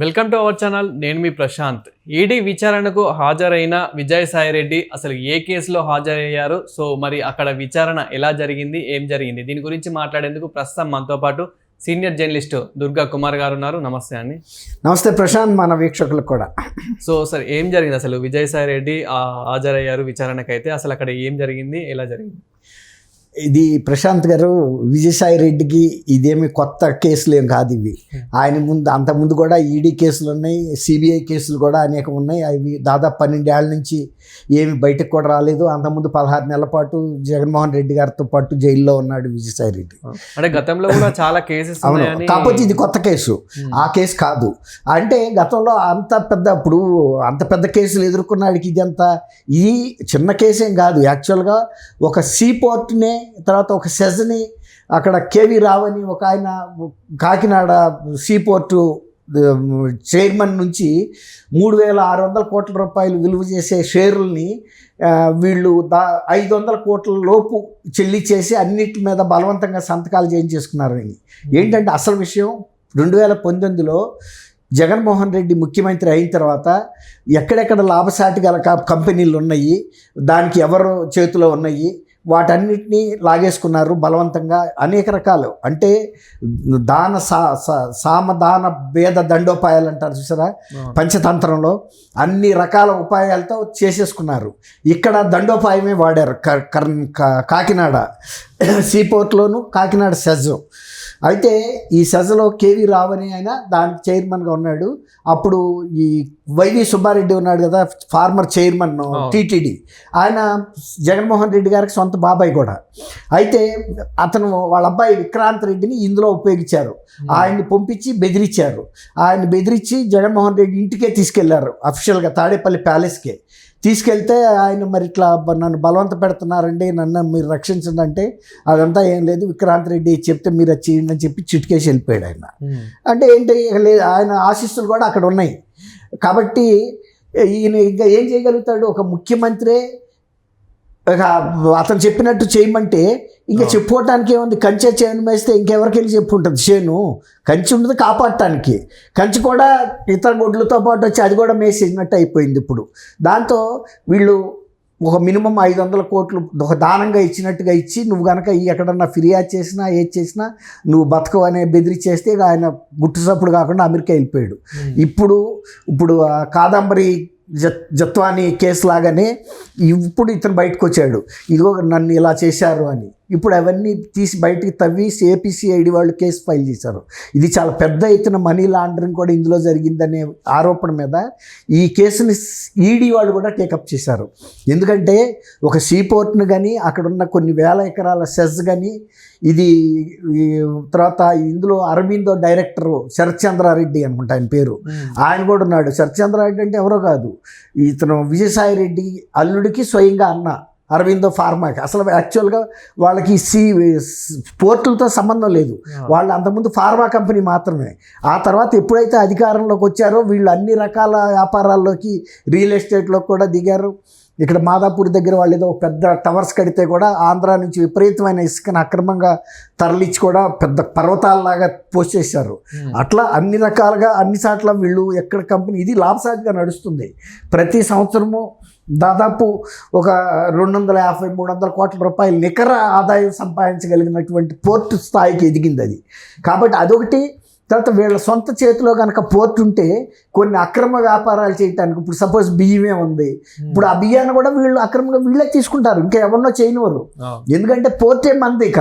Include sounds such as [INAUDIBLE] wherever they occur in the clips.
Welcome to our channel నేను మీ Prashanth. ED విచారణకు హాజరైన విజయసాయి రెడ్డి అసలు ఏ కేసులో హాజరయ్యారు? సో మరి అక్కడ విచారణ ఎలా జరిగింది? ఏం జరిగింది? దీని గురించి మాట్లాడేందుకు ప్రస్తుతం మనతో పాటు సీనియర్ జర్నలిస్ట్ దుర్గా కుమార్ గారు ఉన్నారు. నమస్తే అండి. నమస్తే ప్రశాంత్ మన వీక్షకులకు కూడా. సో సార్ ఏం జరిగింది? అసలు విజయసాయి రెడ్డి హాజరయ్యారు విచారణకైతే. అసలు అక్కడ ఏం జరిగింది? ఎలా జరిగింది? ఇది ప్రశాంత్ గారు విజయసాయి రెడ్డికి ఇదేమి కొత్త కేసులు ఏం కాదు ఇవి. ఆయన ముందు అంత ముందు కూడా ఈడీ కేసులు ఉన్నాయి సిబిఐ కేసులు కూడా అనేకం ఉన్నాయి. అవి దాదాపు పన్నెండేళ్ళ నుంచి ఏమి బయటకు కూడా రాలేదు. అంతకుముందు పదహారు నెలల పాటు జగన్మోహన్ రెడ్డి గారితో పాటు జైల్లో ఉన్నాడు విజయసాయి రెడ్డి. అంటే గతంలో కూడా చాలా కేసెస్ అవును. కాకపోతే ఇది కొత్త కేసు. Hmm. ఆ కేసు కాదు. అంటే గతంలో అంత పెద్ద ఇప్పుడు అంత పెద్ద కేసులు ఎదుర్కొన్నాడికి ఇదంతా ఇది చిన్న కేసేం కాదు. యాక్చువల్గా ఒక సీ పోర్ట్ని తర్వాత ఒక సెజ్ని అక్కడ కేవి రావు అని ఒక ఆయన కాకినాడ సీ పోర్టు చైర్మన్ నుంచి మూడు వేల ఆరు వందల కోట్ల రూపాయలు విలువ చేసే షేర్లని వీళ్ళు దా ఐదు వందల కోట్ల లోపు చెల్లించేసి అన్నిటి మీద బలవంతంగా సంతకాలు చేయించేసుకున్నారు ఏంటంటే అసలు విషయం రెండు వేల పంతొమ్మిదిలో జగన్మోహన్ రెడ్డి ముఖ్యమంత్రి అయిన తర్వాత ఎక్కడెక్కడ లాభసాటి గల కంపెనీలు ఉన్నాయి దానికి ఎవరు చేతిలో ఉన్నాయి వాటన్నిటినీ లాగేసుకున్నారు బలవంతంగా అనేక రకాలు. అంటే దాన సా సామదాన భేద దండోపాయాలు అంటారు చూసారా? పంచతంత్రంలో అన్ని రకాల ఉపాయాలతో చేసేసుకున్నారు. ఇక్కడ దండోపాయమే వాడారు. క- కర్న్- కా- కాకినాడ. [CLEARS THROAT] సీపోర్ట్లోను కాకినాడ సెజ్ అయితే ఈ సెజ్లో కేవీ రావని ఆయన దానికి చైర్మన్గా ఉన్నాడు. అప్పుడు ఈ వైవి సుబ్బారెడ్డి ఉన్నాడు కదా ఫార్మర్ చైర్మన్ టీటీడీ. ఆయన జగన్మోహన్ రెడ్డి గారికి సొంత బాబాయ్ కూడా. అయితే అతను వాళ్ళ అబ్బాయి విక్రాంత్ రెడ్డిని ఇందులో ఉపయోగించారు. ఆయన్ని పంపించి బెదిరించారు. ఆయన బెదిరించి జగన్మోహన్ రెడ్డి ఇంటికే తీసుకెళ్ళారు అఫీషియల్గా తాడేపల్లి ప్యాలెస్కే. తీసుకెళ్తే ఆయన మరి ఇట్లా నన్ను బలవంత పెడుతున్నారండి నన్ను మీరు రక్షించండి అంటే అదంతా ఏం లేదు. విక్రాంత్ రెడ్డి చెప్తే మీరు అది చేయండి అని చెప్పి చిటికేసి వెళ్ళిపోయాడు ఆయన. అంటే ఏంటి ఇక లే- ఆయన ఆశీస్సులు కూడా అక్కడ ఉన్నాయి. కాబట్టి ఈయన ఇంకా ఏం చేయగలుగుతాడు? ఒక ముఖ్యమంత్రే అతను చెప్పినట్టు చేయమంటే ఇంకా. చెప్పుకోవటానికి ఏముంది? కంచె చేను వేస్తే ఇంకెవరికి వెళ్ళి చెప్పు ఉంటుంది చేను. కంచి ఉండదు కాపాడటానికి. కంచి కూడా ఇతర గొడ్లతో పాటు వచ్చి అది కూడా మేసేసినట్టు అయిపోయింది ఇప్పుడు. దాంతో వీళ్ళు ఒక మినిమం ఐదు వందల కోట్లు ఒక దానంగా ఇచ్చినట్టుగా ఇచ్చి నువ్వు కనుక ఎక్కడన్నా ఫిర్యాదు చేసినా ఏది చేసినా నువ్వు బతకవు అనే బెదిరించేస్తే ఇక ఆయన గుట్టు చప్పుడు కాకుండా అమెరికా వెళ్ళిపోయాడు. ఇప్పుడు ఇప్పుడు కాదంబరి జత్ జత్వాని కేసు లాగానే ఇప్పుడు ఇతను బయటకు వచ్చాడు ఇదిగో నన్ను ఇలా చేశారు అని. ఇప్పుడు అవన్నీ తీసి బయటికి తవ్వి ఏపీసీఐడి వాళ్ళు కేసు ఫైల్ చేశారు. ఇది చాలా పెద్ద ఎత్తున మనీ లాండరింగ్ కూడా ఇందులో జరిగిందనే ఆరోపణ మీద ఈ కేసుని ఈడీ వాళ్ళు కూడా టేకప్ చేశారు. ఎందుకంటే ఒక సీపోర్ట్ను కానీ అక్కడ ఉన్న కొన్ని వేల ఎకరాల సెజ్ కానీ ఇది తర్వాత ఇందులో అరవిందో డైరెక్టర్ శరత్చంద్రారెడ్డి అనుకుంటా ఆయన పేరు. ఉమ్. ఆయన కూడా ఉన్నాడు. శరత్చంద్రారెడ్డి అంటే ఎవరో కాదు. ఇతను విజయసాయి రెడ్డి అల్లుడికి స్వయంగా అన్న. అరవిందో ఫార్మాకి అసలు యాక్చువల్గా వాళ్ళకి సి పోర్టులతో సంబంధం లేదు. వాళ్ళు అంతకుముందు ఫార్మా కంపెనీ మాత్రమే. ఆ తర్వాత ఎప్పుడైతే అధికారంలోకి వచ్చారో వీళ్ళు అన్ని రకాల వ్యాపారాల్లోకి రియల్ ఎస్టేట్లోకి కూడా దిగారు. ఇక్కడ మాదాపూర్ దగ్గర వాళ్ళు ఏదో ఒక పెద్ద టవర్స్ కడితే కూడా ఆంధ్ర నుంచి విపరీతమైన ఇసుకను అక్రమంగా తరలించి కూడా పెద్ద పర్వతాలలాగా పోసేశారు ఉమ్. అట్లా అన్ని రకాలుగా అన్ని సార్ల వీళ్ళు ఎక్కడ కంపెనీ ఇది లాభసాటిగా నడుస్తుంది. ప్రతి సంవత్సరము దాదాపు ఒక రెండు వందల యాభై మూడు వందల కోట్ల రూపాయలు నికర ఆదాయం సంపాదించగలిగినటువంటి పోర్టు స్థాయికి ఎదిగింది అది. కాబట్టి అదొకటి. తర్వాత వీళ్ళ సొంత చేతిలో కనుక పోర్ట్ ఉంటే కొన్ని అక్రమ వ్యాపారాలు చేయటానికి ఇప్పుడు సపోజ్ బియ్యమే ఉంది. ఇప్పుడు ఆ బియ్యాన్ని కూడా వీళ్ళు అక్రమంగా వీళ్ళే తీసుకుంటారు. ఇంకా ఎవరినో చేయనివారు. ఎందుకంటే పోర్టే మంది ఇక.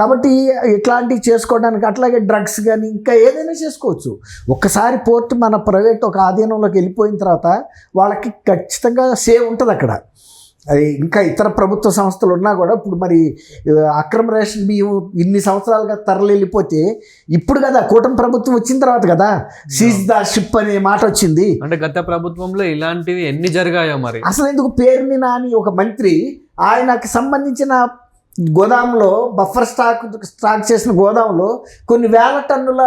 కాబట్టి ఇట్లాంటివి చేసుకోవడానికి అట్లాగే డ్రగ్స్ కానీ ఇంకా ఏదైనా చేసుకోవచ్చు. ఒక్కసారి పోర్ట్ మన ప్రైవేట్ ఒక ఆధీనంలోకి వెళ్ళిపోయిన తర్వాత వాళ్ళకి ఖచ్చితంగా సేవ్ ఉంటుంది అక్కడ అది ఇంకా ఇతర ప్రభుత్వ సంస్థలు ఉన్నా కూడా ఇప్పుడు మరి అక్రమ రేషన్ బియ్యం ఇన్ని సంవత్సరాలుగా తరలి వెళ్ళిపోతే ఇప్పుడు కదా కూటమి ప్రభుత్వం వచ్చిన తర్వాత కదా సీజ్ ద షిప్ అనే మాట వచ్చింది. అంటే గత ప్రభుత్వంలో ఇలాంటివి ఎన్ని జరిగాయో మరి? అసలు ఎందుకు పేరుని నాని ఒక మంత్రి ఆయనకు సంబంధించిన గోదాంలో బఫర్ స్టాక్ స్టాక్ చేసిన గోదాంలో కొన్ని వేల టన్నుల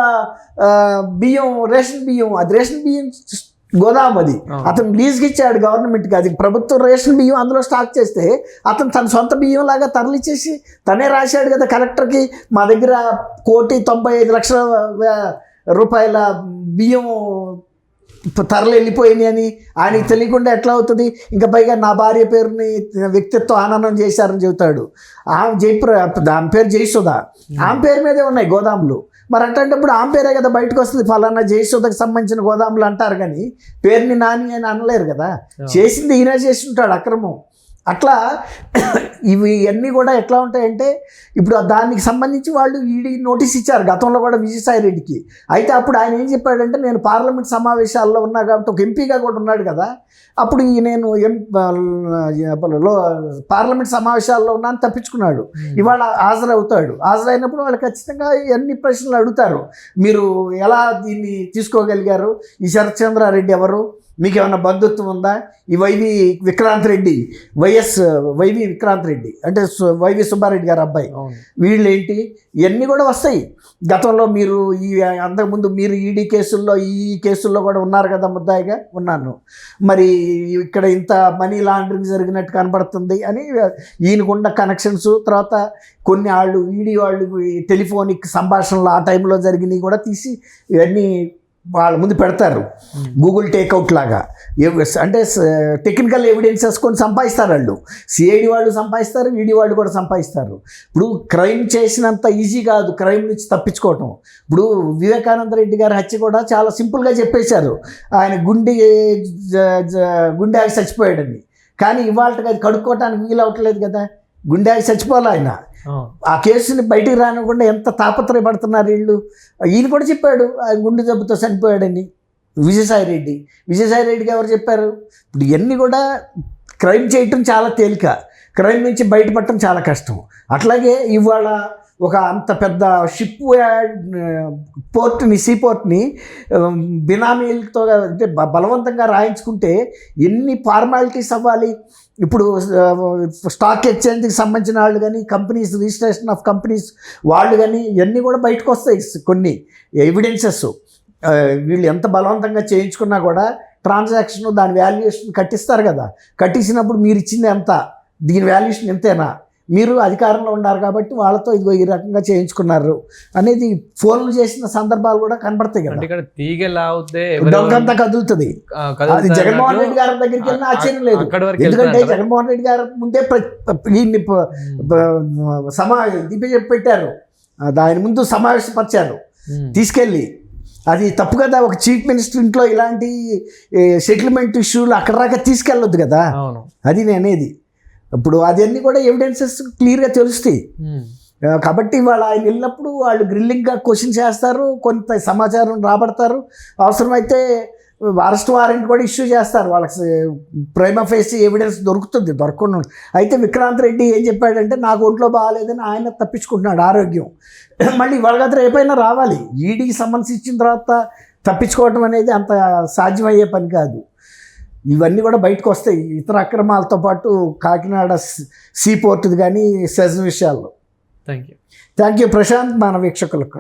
బియ్యం రేషన్ బియ్యం అది రేషన్ బియ్యం గోదాం అది. అతను లీజ్కి ఇచ్చాడు గవర్నమెంట్కి. అది ప్రభుత్వం రేషన్ బియ్యం అందులో స్టాక్ చేస్తే అతను తన సొంత బియ్యం లాగా తరలిచ్చేసి తనే రాశాడు కదా కలెక్టర్కి. మా దగ్గర కోటి తొంభై ఐదు లక్షల రూపాయల బియ్యం తరలి వెళ్ళిపోయినాయి అని ఆయనకి తెలియకుండా ఎట్లా అవుతుంది? ఇంకా పైగా నా భార్య పేరుని వ్యక్తిత్వ ఆనందం చేశారని చెబుతాడు. ఆమె జయప్ర ఆమె పేరు జయసుధ. ఆమె పేరు మీదే ఉన్నాయి గోదాములు. మరి అట్లాంటప్పుడు ఆమె పేరే కదా బయటకు వస్తుంది. ఫలానా జయసుధకు సంబంధించిన గోదాములు అంటారు కానీ పేరుని నాని అని అనలేరు కదా. చేసింది ఈయన చేసి ఉంటాడు అక్రమం. అట్లా ఇవి అన్నీ కూడా ఎట్లా ఉంటాయంటే ఇప్పుడు దానికి సంబంధించి వాళ్ళు ఈడీ నోటీస్ ఇచ్చారు గతంలో కూడా విజయసాయి రెడ్డికి. అయితే అప్పుడు ఆయన ఏం చెప్పాడంటే నేను పార్లమెంట్ సమావేశాల్లో ఉన్నా కాబట్టి ఒక ఎంపీగా కూడా ఉన్నాడు కదా అప్పుడు ఈ నేను ఎం పార్లమెంట్ సమావేశాల్లో ఉన్నాను తప్పించుకున్నాడు. ఇవాళ హాజరవుతాడు. హాజరైనప్పుడు వాళ్ళు ఖచ్చితంగా ఎన్ని ప్రశ్నలు అడుగుతారు. మీరు ఎలా దీన్ని తీసుకోగలిగారు? ఈ శరత్చంద్రారెడ్డి ఎవరు? మీకు ఏమైనా బంధుత్వం ఉందా? ఈ Y V Vikrant Reddy Y S Y V Vikrant Reddy అంటే వైవి సుబ్బారెడ్డి గారు అబ్బాయి. వీళ్ళు ఏంటి ఇవన్నీ కూడా వస్తాయి. గతంలో మీరు ఈ అంతకుముందు మీరు ఈడీ కేసుల్లో ఈ కేసుల్లో కూడా ఉన్నారు కదా ముద్దాయిగా? ఉన్నాను. మరి ఇక్కడ ఇంత మనీ లాండరింగ్ జరిగినట్టు కనబడుతుంది అని ఈయనకున్న కనెక్షన్స్ తర్వాత కొన్ని వాళ్ళు ఈడీ వాళ్ళు టెలిఫోనిక్ సంభాషణలు ఆ టైంలో జరిగినవి కూడా తీసి ఇవన్నీ వాళ్ళ ముందు పెడతారు. గూగుల్ టేక్అవుట్ లాగా. అంటే టెక్నికల్ ఎవిడెన్సెస్ కొని సంపాదిస్తారు వాళ్ళు. సిఐడి వాళ్ళు సంపాదిస్తారు ఈడీ వాళ్ళు కూడా సంపాదిస్తారు. ఇప్పుడు క్రైమ్ చేసినంత ఈజీ కాదు క్రైమ్ నుంచి తప్పించుకోవటం. ఇప్పుడు వివేకానంద రెడ్డి గారి హత్య కూడా చాలా సింపుల్గా చెప్పేశారు. ఆయన గుండె గుండె ఆగి చచ్చిపోయాడని. కానీ ఇవాళకి అది కడుక్కోవటానికి వీలు అవ్వట్లేదు కదా. గుండె చచ్చిపోవాలి ఆయన? ఆ కేసుని బయటికి రానివ్వకుండా ఎంత తాపత్రయపడుతున్నారు వీళ్ళు? ఈయన కూడా చెప్పాడు ఆ గుండె జబ్బుతో చనిపోయాడని. విజయసాయి రెడ్డి. విజయసాయి రెడ్డికి ఎవరు చెప్పారు? ఇప్పుడు ఇవన్నీ కూడా క్రైమ్ చేయటం చాలా తేలిక. క్రైమ్ నుంచి బయటపడటం చాలా కష్టం. అట్లాగే ఇవాళ ఒక అంత పెద్ద షిప్ పోర్ట్ని సీ పోర్ట్ని బినామీలతో అంటే బలవంతంగా రాయించుకుంటే ఎన్ని ఫార్మాలిటీస్ అవ్వాలి? ఇప్పుడు స్టాక్ ఎక్స్చేంజ్కి సంబంధించిన వాళ్ళు కానీ కంపెనీస్ రిజిస్ట్రేషన్ ఆఫ్ కంపెనీస్ వాళ్ళు కానీ ఇవన్నీ కూడా బయటకు వస్తాయి కొన్ని ఎవిడెన్సెస్ వీళ్ళు ఎంత బలవంతంగా చేయించుకున్నా కూడా ట్రాన్సాక్షన్ దాని వాల్యుయేషన్ కట్టిస్తారు కదా. కట్టించినప్పుడు మీరు ఇచ్చింది ఎంత? దీని వాల్యుయేషన్ ఎంతేనా. మీరు అధికారంలో ఉన్నారు కాబట్టి వాళ్ళతో ఇదిగో ఈ రకంగా చేయించుకున్నారు అనేది ఫోన్లు చేసిన సందర్భాలు కూడా కనబడతాయి కదా. ఇక్కడ కదులుతుంది. అది జగన్మోహన్ రెడ్డి గారి దగ్గరికి వెళ్ళినా ఆశ్చర్యం లేదు. ఎందుకంటే జగన్మోహన్ రెడ్డి గారు ముందే ప్ర- ఈయన్ని ప- ప- సమా దీప చెప్పి పెట్టారు ఆయన ముందు సమావేశపరిచారు. తీసుకెళ్ళి అది తప్పు కదా ఒక చీఫ్ మినిస్టర్ ఇంట్లో ఇలాంటి సెటిల్మెంట్ ఇష్యూలు అక్కడ దాకా తీసుకెళ్ళొద్దు కదా. అది నేనేది. ఇప్పుడు అదన్నీ కూడా ఎవిడెన్సెస్ క్లియర్గా తెలుస్తాయి. ఆ, కాబట్టి వాళ్ళు ఆయన వెళ్ళినప్పుడు వాళ్ళు గ్రిల్లింగ్గా క్వశ్చన్ చేస్తారు కొంత సమాచారం రాబడతారు. అవసరమైతే అరెస్ట్ వారెంట్ కూడా ఇష్యూ చేస్తారు. వాళ్ళకి ప్రైమ ఫేస్ ఎవిడెన్స్ దొరుకుతుంది దొరకకుండా. అయితే విక్రాంత్ రెడ్డి ఏం చెప్పాడంటే నాకు ఒంట్లో బాగాలేదని ఆయన తప్పించుకుంటున్నాడు ఆరోగ్యం. [CLEARS THROAT] మళ్ళీ వాళ్ళ రేపైనా రావాలి. ఈడీకి సమన్స్ ఇచ్చిన తర్వాత తప్పించుకోవడం అనేది అంత సాధ్యమయ్యే పని కాదు. ఇవన్నీ కూడా బయటకు వస్తాయి. ఇతర అక్రమాలతో పాటు కాకినాడ సీ పోర్టుది కానీ సెజ్ విషయాల్లో. Thank you thank you Prashant మన వీక్షకులకు.